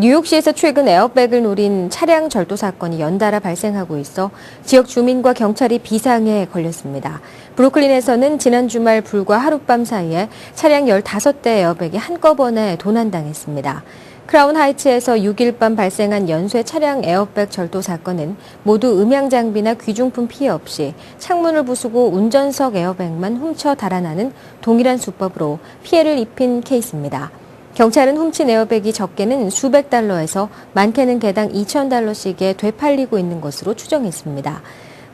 뉴욕시에서 최근 에어백을 노린 차량 절도 사건이 연달아 발생하고 있어 지역 주민과 경찰이 비상에 걸렸습니다. 브루클린에서는 지난 주말 불과 하룻밤 사이에 차량 15대 에어백이 한꺼번에 도난당했습니다. 크라운 하이츠에서 6일 밤 발생한 연쇄 차량 에어백 절도 사건은 모두 음향 장비나 귀중품 피해 없이 창문을 부수고 운전석 에어백만 훔쳐 달아나는 동일한 수법으로 피해를 입힌 케이스입니다. 경찰은 훔친 에어백이 적게는 수백 달러에서 많게는 개당 2천 달러씩에 되팔리고 있는 것으로 추정했습니다.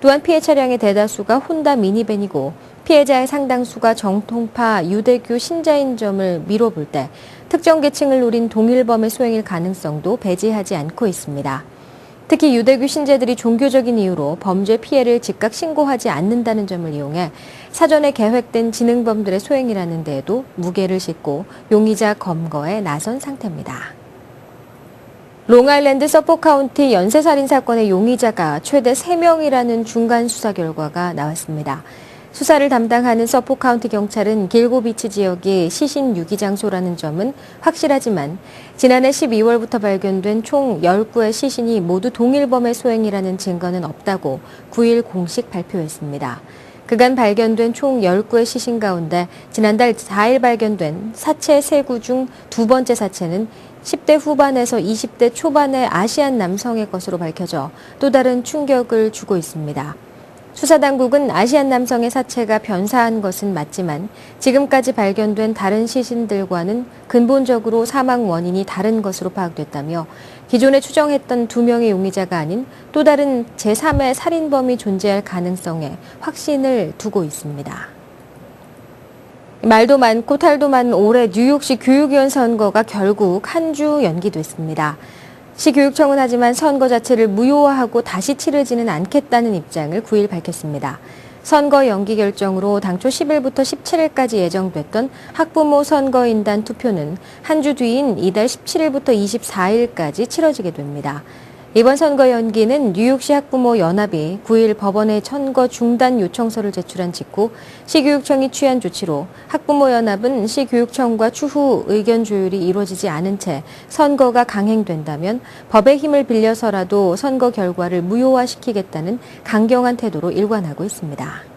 또한 피해 차량의 대다수가 혼다 미니밴이고 피해자의 상당수가 정통파 유대교 신자인 점을 미뤄볼 때 특정 계층을 노린 동일범의 소행일 가능성도 배제하지 않고 있습니다. 특히 유대교 신자들이 종교적인 이유로 범죄 피해를 즉각 신고하지 않는다는 점을 이용해 사전에 계획된 지능범들의 소행이라는 데에도 무게를 싣고 용의자 검거에 나선 상태입니다. 롱아일랜드 서포 카운티 연쇄살인 사건의 용의자가 최대 3명이라는 중간 수사 결과가 나왔습니다. 수사를 담당하는 서포 카운티 경찰은 길고비치 지역이 시신 유기 장소라는 점은 확실하지만 지난해 12월부터 발견된 총 10구의 시신이 모두 동일범의 소행이라는 증거는 없다고 9일 공식 발표했습니다. 그간 발견된 총 10구의 시신 가운데 지난달 4일 발견된 사체 3구 중 두 번째 사체는 10대 후반에서 20대 초반의 아시안 남성의 것으로 밝혀져 또 다른 충격을 주고 있습니다. 수사당국은 아시안 남성의 사체가 변사한 것은 맞지만 지금까지 발견된 다른 시신들과는 근본적으로 사망 원인이 다른 것으로 파악됐다며 기존에 추정했던 두 명의 용의자가 아닌 또 다른 제3의 살인범이 존재할 가능성에 확신을 두고 있습니다. 말도 많고 탈도 많은 올해 뉴욕시 교육위원 선거가 결국 한 주 연기됐습니다. 시교육청은 하지만 선거 자체를 무효화하고 다시 치르지는 않겠다는 입장을 9일 밝혔습니다. 선거 연기 결정으로 당초 10일부터 17일까지 예정됐던 학부모 선거인단 투표는 한 주 뒤인 이달 17일부터 24일까지 치러지게 됩니다. 이번 선거 연기는 뉴욕시 학부모 연합이 9일 법원에 선거 중단 요청서를 제출한 직후 시교육청이 취한 조치로 학부모 연합은 시교육청과 추후 의견 조율이 이루어지지 않은 채 선거가 강행된다면 법의 힘을 빌려서라도 선거 결과를 무효화시키겠다는 강경한 태도로 일관하고 있습니다.